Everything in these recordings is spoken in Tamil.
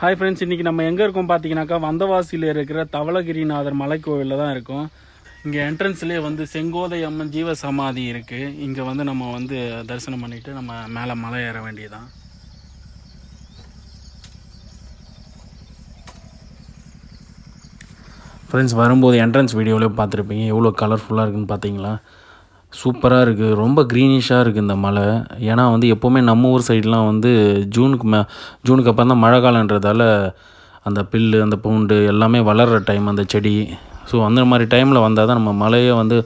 ஹாய் ஃப்ரெண்ட்ஸ் இன்றைக்கி நம்ம எங்கே இருக்கோம் பார்த்தீங்கன்னாக்கா வந்தவாசியில் இருக்கிற தவளகிரிநாதர் மலைக்கோவிலில் தான் இருக்கோம். இங்கே என்ட்ரன்ஸ்லேயே வந்து செங்கோதை அம்மன் ஜீவ சமாதி இருக்குது இங்கே வந்து நம்ம வந்து தரிசனம் பண்ணிவிட்டு நம்ம மேலே மலை ஏற வேண்டியதான் ஃப்ரெண்ட்ஸ் வரும்போது என்ட்ரன்ஸ் வீடியோவிலே பார்த்துருப்பீங்க. எவ்வளோ கலர்ஃபுல்லாக இருக்குன்னு பார்த்தீங்களா சூப்பராக இருக்குது ரொம்ப க்ரீனிஷாக இருக்குது இந்த மலை ஏன்னா வந்து எப்போவுமே நம்ம ஊர் சைட்லாம் வந்து ஜூனுக்கு மே ஜூனுக்கு அப்புறம் தான் மழை காலன்றதால அந்த பில்லு அந்த பூண்டு எல்லாமே வளர்கிற டைம் அந்த செடி. ஸோ அந்த மாதிரி டைமில் வந்தால் தான் நம்ம மலையை வந்து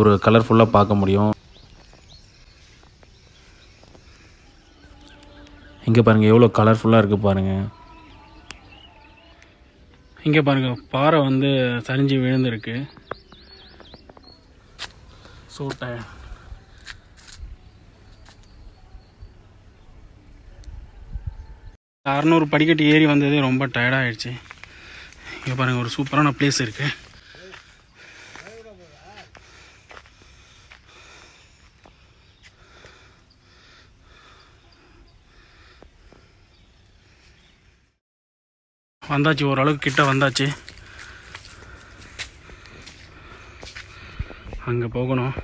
ஒரு கலர்ஃபுல்லாக பார்க்க முடியும். இங்கே பாருங்கள் எவ்வளோ கலர்ஃபுல்லாக இருக்குது பாருங்கள் இங்கே பாருங்கள் பாறை வந்து சரிஞ்சு விழுந்திருக்கு. So tired. அறநூறு படிக்கட்டு ஏறி வந்தது ரொம்ப டயர்டாகிடுச்சு இங்கே பாருங்கள் ஒரு சூப்பரான பிளேஸ் இருக்குது வந்தாச்சு ஓரளவுக்கு கிட்ட வந்தாச்சு. அங்கே போகணும்.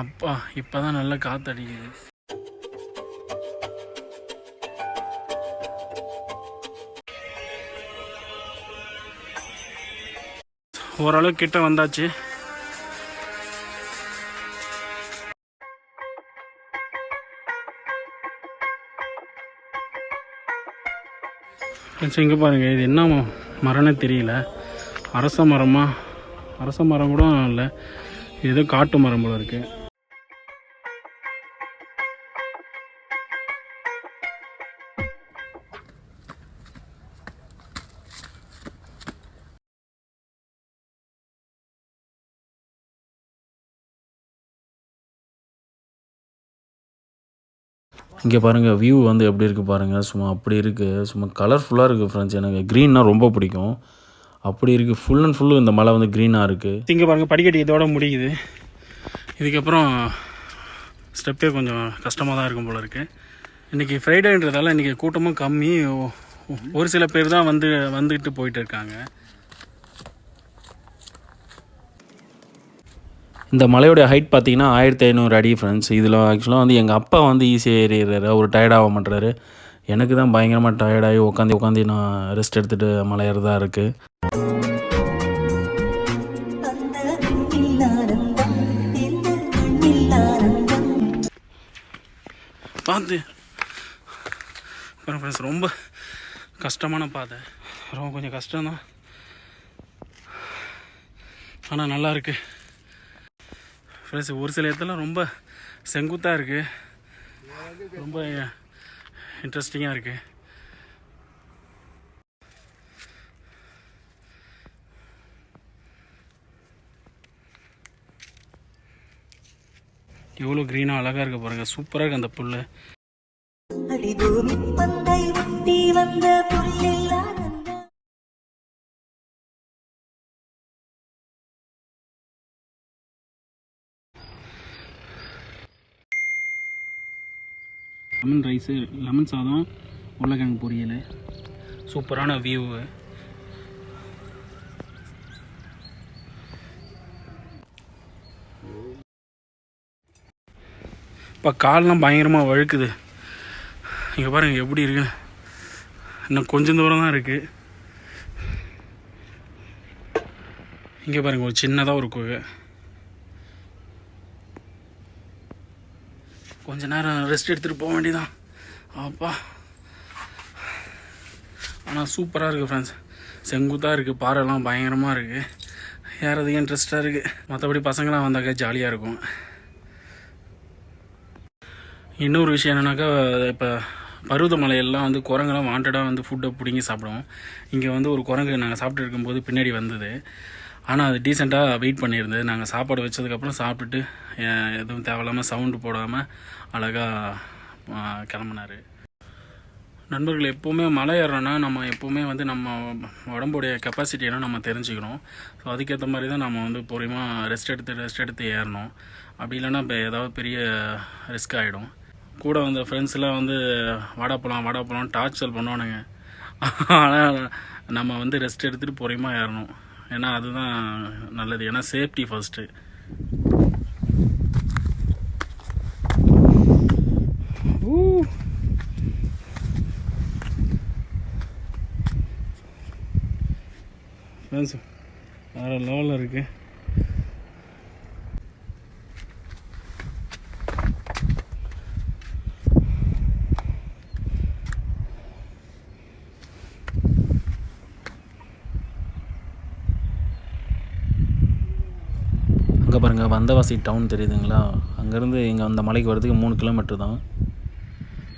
அப்பா இப்போ தான் நல்லா காற்றடிக்குது ஓரளவு கிட்ட வந்தாச்சு. இங்கே பாருங்கள் இது என்ன மரம்னே தெரியல. அரச மரமாக அரச மரம் கூட இல்லை. இது காட்டு மரம் போல இருக்குது இங்கே பாருங்கள் வியூ வந்து எப்படி இருக்குது பாருங்கள் சும்மா அப்படி இருக்குது சும்மா கலர்ஃபுல்லாக இருக்குது ஃப்ரெண்ட்ஸ் எனக்கு க்ரீன்னா ரொம்ப பிடிக்கும். அப்படி இருக்குது ஃபுல் அண்ட் ஃபுல்லு இந்த மலை வந்து க்ரீனாக இருக்குது இங்கே பாருங்கள் படிக்கட்டு இதோட முடியுது. இதுக்கப்புறம் ஸ்டெப்பே கொஞ்சம் கஷ்டமாக தான் இருக்கும் போல இருக்குது இன்றைக்கி ஃப்ரைடேன்றதால இன்றைக்கி கூட்டமும் கம்மி ஒரு சில பேர் தான் வந்து வந்துக்கிட்டு போயிட்டு இருக்காங்க. இந்த மலையோடைய ஹைட் பார்த்தீங்கன்னா ஆயிரத்தி ஐநூறு அடி ஃப்ரெண்ட்ஸ் இதில் ஆக்சுவலாக வந்து எங்கள் அப்பா வந்து ஈஸியாக ஏறிடுறாரு. அவர் டயர்டாக மாட்டுறாரு எனக்கு தான் பயங்கரமாக டயர்டாகி உட்காந்து உட்காந்து நான் ரெஸ்ட் எடுத்துகிட்டு மலை இருக்குது பார்த்து ஃப்ரெண்ட்ஸ் ரொம்ப கஷ்டமான பாதை. ரொம்ப கொஞ்சம் கஷ்டம்தான். ஆனால் நல்லா இருக்குது ஃப்ரெண்ட்ஸ் ஒரு சில இடத்துல ரொம்ப செங்குத்தாக இருக்குது ரொம்ப இன்ட்ரெஸ்டிங்காக இருக்குது எவ்வளோ க்ரீனாக அழகாக இருக்கு பாருங்கள் சூப்பராக இருக்கு அந்த புல் அடி பூமி பந்தை ஒட்டி வந்த புல்லில் லெமன் ரைஸு லெமன் சாதம் உருளைக்கிழங்கு பொரியல். சூப்பரான வியூவு இப்போ கால்லாம் பயங்கரமாக வழுக்குது. இங்கே பாருங்க எப்படி இருக்கு. இன்னும் கொஞ்சம் தூரம் தான் இருக்குது இங்கே பாருங்க ஒரு சின்னதாக ஒரு குகை. கொஞ்ச நேரம் ரெஸ்ட் எடுத்துகிட்டு போக வேண்டியதான் அப்பா. ஆனால் சூப்பராக இருக்குது ஃப்ரெண்ட்ஸ் செங்குத்தாக இருக்குது பாறைலாம் பயங்கரமாக இருக்குது ஏறதுக்கு இன்ட்ரெஸ்ட்டாக இருக்குது மற்றபடி பசங்களாம் வந்தாக்க ஜாலியாக இருக்கும். இன்னொரு விஷயம் என்னென்னாக்கா இப்போ பருவதமலையெல்லாம் வந்து குரங்கெல்லாம் வாண்டடாக வந்து ஃபுட்டை பிடுங்கி சாப்பிடுவோம். இங்கே வந்து ஒரு குரங்கு நாங்கள் சாப்பிட்டு இருக்கும்போது பின்னாடி வந்தது. ஆனால் அது டீசெண்டாக வெயிட் பண்ணியிருந்தது. நாங்கள் சாப்பாடு வச்சதுக்கப்புறம் சாப்பிட்டுட்டு எதுவும் தேவையில்லாமல் சவுண்டு போடாமல் அழகாக கிளம்புனாரு. நண்பர்கள் எப்போவுமே மலை ஏறோன்னா நம்ம எப்போவுமே வந்து நம்ம உடம்புடைய கெப்பாசிட்டி என்ன நம்ம தெரிஞ்சுக்கணும். ஸோ அதுக்கேற்ற மாதிரி தான் நம்ம வந்து பொறுமையாக ரெஸ்ட் எடுத்து ரெஸ்ட் எடுத்து ஏறணும். அப்படி இல்லைன்னா இப்போ ஏதாவது பெரிய ரிஸ்க் ஆகிடும் கூட வந்த ஃப்ரெண்ட்ஸ்லாம் வந்து வாடா போகலாம் வாடா போகலாம் டார்ச்சல் பண்ணுவானுங்க. ஆனால் நம்ம வந்து ரெஸ்ட் எடுத்துகிட்டு பொறுமையாக ஏறணும். ஏன்னா அதுதான் நல்லது. ஏன்னா சேஃப்டி ஃபஸ்ட்டு ஃப்ரெண்ட்ஸ் வேறு லெவலில் இருக்குது அங்கே வந்தவாசி டவுன் தெரியுதுங்களா? அங்கேருந்து இங்கே அந்த மலைக்கு வரதுக்கு மூணு கிலோமீட்டர் தான்.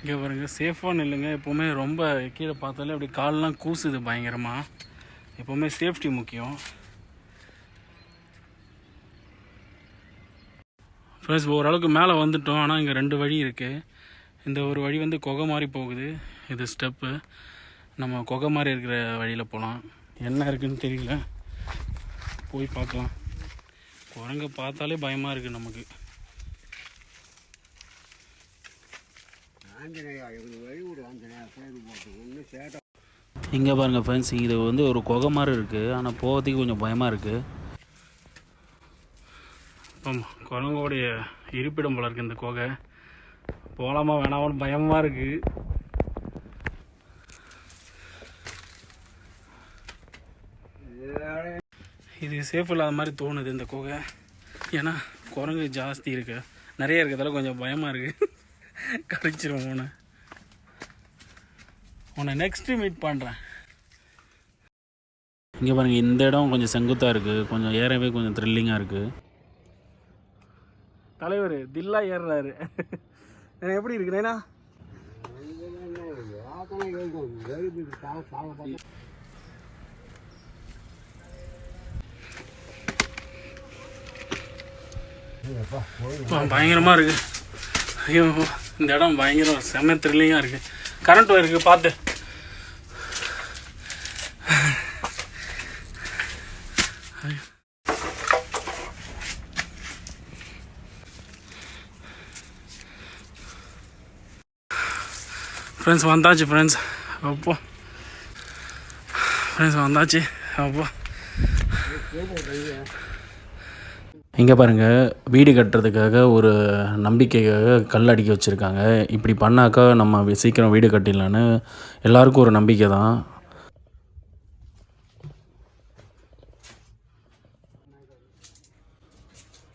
இங்கே பாருங்க சேஃபாக நில்லுங்க. எப்போவுமே ரொம்ப கீழே பார்த்தாலே அப்படி கால்லாம் கூசுது பயங்கரமாக எப்போவுமே சேஃப்டி முக்கியம். ஃப்ரெண்ட்ஸ் ஓரளவுக்கு மேலே வந்துட்டோம் ஆனால் இங்கே ரெண்டு வழி இருக்குது இந்த ஒரு வழி வந்து குகை மாதிரி போகுது. இது ஸ்டெப்பு நம்ம குகை மாதிரி இருக்கிற வழியில் போகலாம் என்ன இருக்குதுன்னு தெரியல. போய் பார்க்கலாம். குரங்க பார்த்தாலே பயமாக இருக்குது நமக்கு. இங்கே பாருங்கள் ஃப்ரெண்ட்ஸ் இது வந்து ஒரு குகை மாதிரி இருக்குது ஆனால் போகிறதுக்கு கொஞ்சம் பயமாக இருக்குது ஆமாம் குரங்கோடைய இருப்பிடம் போல இருக்குது இந்த குகை. போகலாமா வேணாமான்னு பயமாக இருக்குது இது சேஃப் இல்லாத மாதிரி தோணுது இந்த குகை. ஏன்னா குரங்கு ஜாஸ்தி இருக்கு. நிறைய இருக்கிறதால கொஞ்சம் பயமாக இருக்குது கரைச்சிரும் உன்னை. உன்னை நெக்ஸ்ட்டு மீட் பண்ணுறேன் இங்கே பாருங்கள் இந்த இடம் கொஞ்சம் செங்குத்தாக இருக்குது கொஞ்சம் ஏறவே கொஞ்சம் த்ரில்லிங்காக இருக்குது தலைவர் தில்லா ஏறுறாரு. எப்படி இருக்குண்ணா பயங்கரமாக இருக்கு. ஐயோ இந்த இடம் பயங்கரம் செம்ம த்ரில்லிங்காக இருக்கு. கரண்ட் இருக்கு பார்த்து ஃப்ரெண்ட்ஸ் வந்தாச்சு ஃப்ரெண்ட்ஸ் அப்போ. ஃப்ரெண்ட்ஸ் வந்தாச்சு. அப்போ. இங்கே பாருங்கள் வீடு கட்டுறதுக்காக ஒரு நம்பிக்கைக்காக கல் அடிக்க வச்சுருக்காங்க. இப்படி பண்ணாக்கா நம்ம சீக்கிரம் வீடு கட்டிடலான்னு எல்லாருக்கும் ஒரு நம்பிக்கை தான்.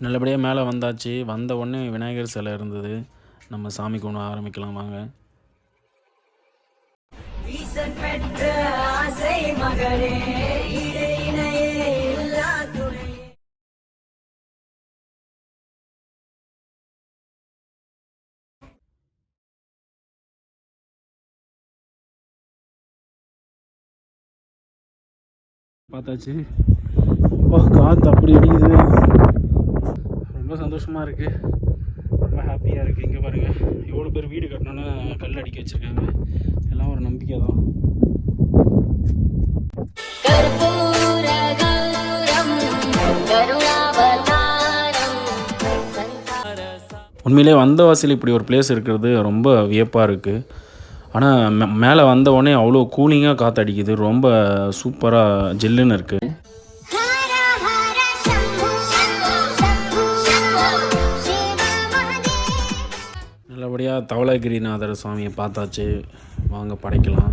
நல்லபடியாக மேலே வந்தாச்சு. வந்த உடனே விநாயகர் சிலை இருந்தது. நம்ம சாமி கும்பிட ஆரம்பிக்கலாம் வாங்க. பெற்ற ஆசை மகளே பார்த்தாச்சு. அப்பா காற்று அப்படி அடிக்குது. ரொம்ப சந்தோஷமாக இருக்குது ரொம்ப ஹாப்பியாக இருக்குது இங்கே பாருங்கள் எவ்வளோ பேர் வீடு கட்டணும்னு கல் அடிக்க வச்சுருக்காங்க. எல்லாம் ஒரு நம்பிக்கை தான். உண்மையிலே வந்தவாசியில் இப்படி ஒரு பிளேஸ் இருக்கிறது ரொம்ப வியப்பாக இருக்குது ஆனால் மே மேலே வந்த உடனே அவ்வளோ கூலிங்காக காற்றடிக்குது ரொம்ப சூப்பராக ஜில்லுன்னு இருக்குது நல்லபடியாக தவளகிரிநாதர் சுவாமியை பார்த்தாச்சு. வாங்க படைக்கலாம்.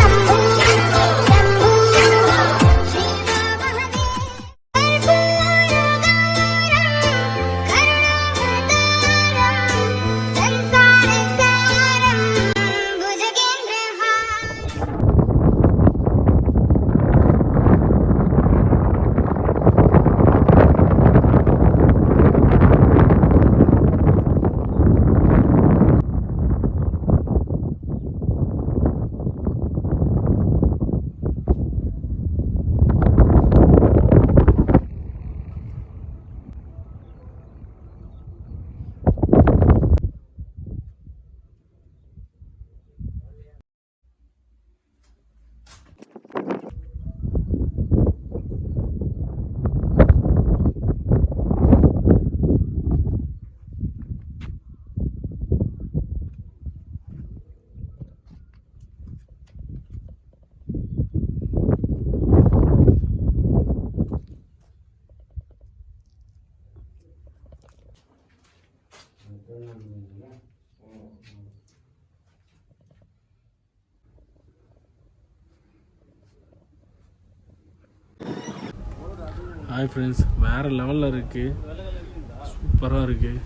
ஹாய் ஃப்ரெண்ட்ஸ் வேறு லெவலில் இருக்குது சூப்பராக இருக்குது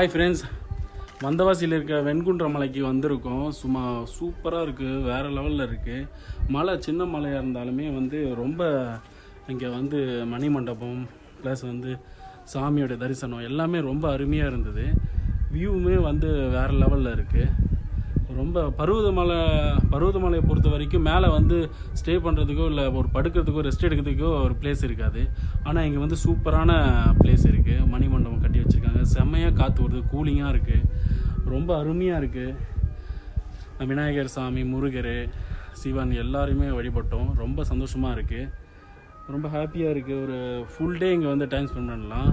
ஹாய் ஃப்ரெண்ட்ஸ் வந்தவாசியில் இருக்க வெண்குன்ற மலைக்கு வந்திருக்கோம். சும்மா சூப்பராக இருக்குது வேறு லெவலில் இருக்குது மலை சின்ன மலையாக இருந்தாலுமே வந்து ரொம்ப இங்கே வந்து மணி மண்டபம் ப்ளஸ் வந்து சாமியோட தரிசனம் எல்லாமே ரொம்ப அருமையாக இருந்தது. வியூவுமே வந்து வேறு லெவலில் இருக்குது ரொம்ப பருவதமலை பருவதமலையை பொறுத்த வரைக்கும் மேலே வந்து ஸ்டே பண்ணுறதுக்கோ இல்லை ஒரு படுக்கிறதுக்கோ ரெஸ்ட் எடுக்கிறதுக்கோ ஒரு பிளேஸ் இருக்காது. ஆனால் இங்கே வந்து சூப்பரான பிளேஸ் இருக்குது மணிமண்டபம் கட்டி வச்சுருக்காங்க. செம்மையாக காற்று வருது. கூலிங்காக இருக்குது ரொம்ப அருமையாக இருக்குது விநாயகர் சாமி முருகர் சிவன் எல்லாருமே வழிபட்டோம். ரொம்ப சந்தோஷமாக இருக்குது ரொம்ப ஹாப்பியாக இருக்குது ஒரு ஃபுல் டே இங்கே வந்து டைம் ஸ்பெண்ட் பண்ணலாம்.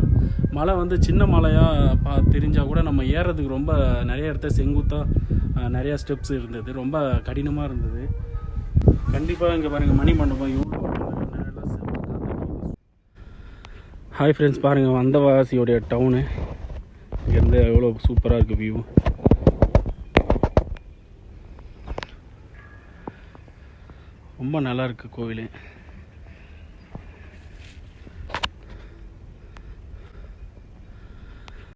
மலை வந்து சின்ன மலையாக பா தெரிஞ்சால் கூட நம்ம ஏறுறதுக்கு ரொம்ப நிறைய இடத்த செங்குத்தாக நிறையா ஸ்டெப்ஸ் இருந்தது. ரொம்ப கடினமாக இருந்தது. கண்டிப்பாக இங்கே பாருங்கள் மணி மண்டபம் இவ்வளோ ஹாய் ஃப்ரெண்ட்ஸ் பாருங்கள் வந்தவாசியோடைய டவுனு இங்கேருந்து எவ்வளோ சூப்பராக இருக்குது வியூ ரொம்ப நல்லா இருக்குது கோவில்.